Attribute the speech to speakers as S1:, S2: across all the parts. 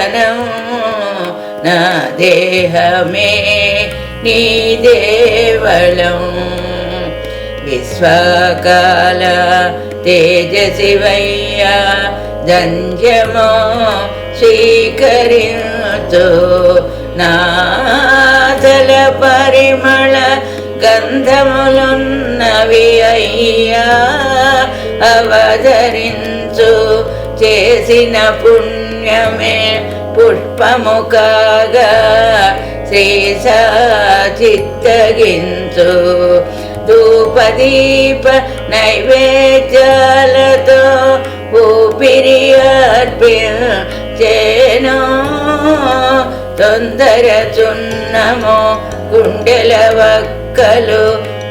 S1: ఆరాధనం నా దేహమే నీ దేవళం. విశ్వకాల తేజశివయ్యా జంజమో స్వీకరించు. నాదల పరిమళ గంధములున్నవి అయ్యా అవధరించు చేసిన పుణ్యమే పుష్పము కాగా శ్రీసాచిత్తగించు ధూపదీప నైవేద్యాలతో ఊపిరి అర్పించేను. తొందర చున్నము గుండెల వక్కలు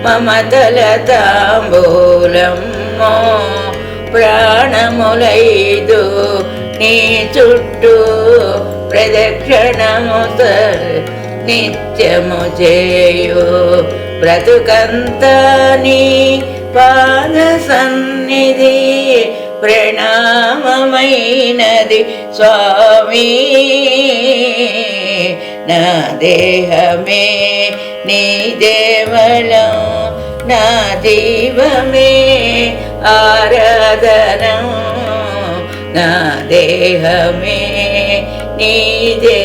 S1: మమతల తాంబూలమ్మో ప్రాణములైదు. నీ చుట్టూ ప్రదక్షిణము నిత్యము చేయు. బ్రతుకంత నీ పాద సన్నిధి ప్రణామమైనది స్వామి. నా దేహమే నీ దేవలం నా జీవమే ఆరాధనం నా దేహమే నీ దే